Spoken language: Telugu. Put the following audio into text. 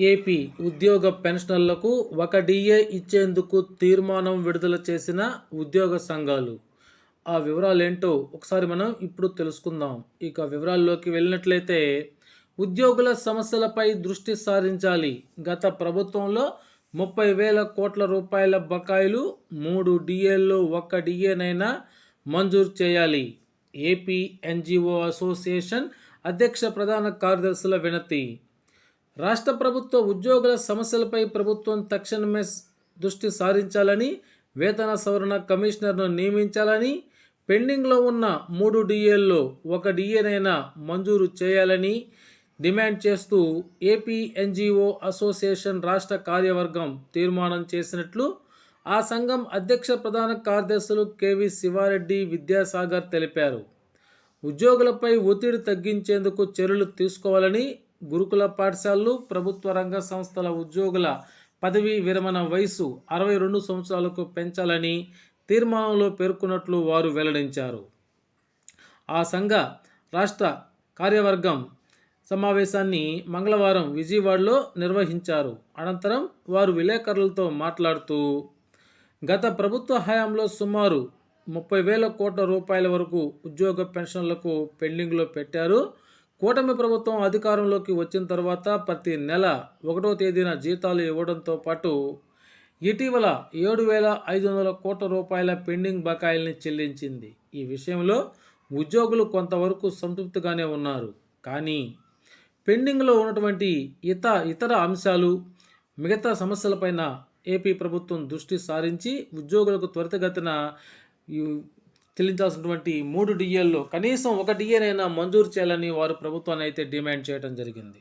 ఏపీ ఉద్యోగ పెన్షనర్లకు ఒక డిఏ ఇచ్చేందుకు తీర్మానం విడుదల చేసిన ఉద్యోగ సంఘాలు. ఆ వివరాలు ఏంటో ఒకసారి మనం ఇప్పుడు తెలుసుకుందాం. ఇక వివరాల్లోకి వెళ్ళినట్లయితే ఉద్యోగుల సమస్యలపై దృష్టి సారించాలి. గత ప్రభుత్వంలో ముప్పై వేల కోట్ల రూపాయల బకాయిలు మూడు డిఏల్లో ఒక్క డిఏనైనా మంజూరు చేయాలి. ఏపీ ఎన్జిఓ అసోసియేషన్ అధ్యక్ష ప్రధాన కార్యదర్శుల వినతి. రాష్ట్ర ప్రభుత్వ ఉద్యోగుల సమస్యలపై ప్రభుత్వం తక్షణమే దృష్టి సారించాలని వేతన సవరణ కమిషనర్ను నియమించాలని పెండింగ్లో ఉన్న మూడు డిఏల్లో ఒక డిఏనైనా మంజూరు చేయాలని డిమాండ్ చేస్తూ ఏపీ ఎన్జిఓ అసోసియేషన్ రాష్ట్ర కార్యవర్గం తీర్మానం చేసినట్లు ఆ సంఘం అధ్యక్ష ప్రధాన కార్యదర్శులు కెవి శివారెడ్డి విద్యాసాగర్ తెలిపారు. ఉద్యోగులపై ఒత్తిడి తగ్గించేందుకు చర్యలు తీసుకోవాలని గురుకుల పాఠశాలలు ప్రభుత్వ రంగ సంస్థల ఉద్యోగుల పదవీ విరమణ వయసు అరవై రెండు సంవత్సరాలకు పెంచాలని తీర్మానంలో పేర్కొన్నట్లు వారు వెల్లడించారు. ఆ సంఘ రాష్ట్ర కార్యవర్గం సమావేశాన్ని మంగళవారం విజయవాడలో నిర్వహించారు. అనంతరం వారు విలేకరులతో మాట్లాడుతూ గత ప్రభుత్వ హయాంలో సుమారు ముప్పై వేల కోట్ల రూపాయల వరకు ఉద్యోగ పెన్షన్లకు పెండింగ్లో పెట్టారు. కూటమి ప్రభుత్వం అధికారంలోకి వచ్చిన తర్వాత ప్రతి నెల ఒకటో తేదీన జీతాలు ఇవ్వడంతో పాటు ఇటీవల ఏడు వేల ఐదు వందల కోట్ల రూపాయల పెండింగ్ బకాయిల్ని చెల్లించింది. ఈ విషయంలో ఉద్యోగులు కొంతవరకు సంతృప్తిగానే ఉన్నారు. కానీ పెండింగ్లో ఉన్నటువంటి ఇత ఇతర అంశాలు మిగతా సమస్యలపైన ఏపీ ప్రభుత్వం దృష్టి సారించి ఉద్యోగులకు త్వరితగతిన చెల్లించాల్సినటువంటి మూడు డిఏల్లో కనీసం ఒక డిఏనైనా మంజూరు చేయాలని వారు ప్రభుత్వాన్ని అయితే డిమాండ్ చేయడం జరిగింది.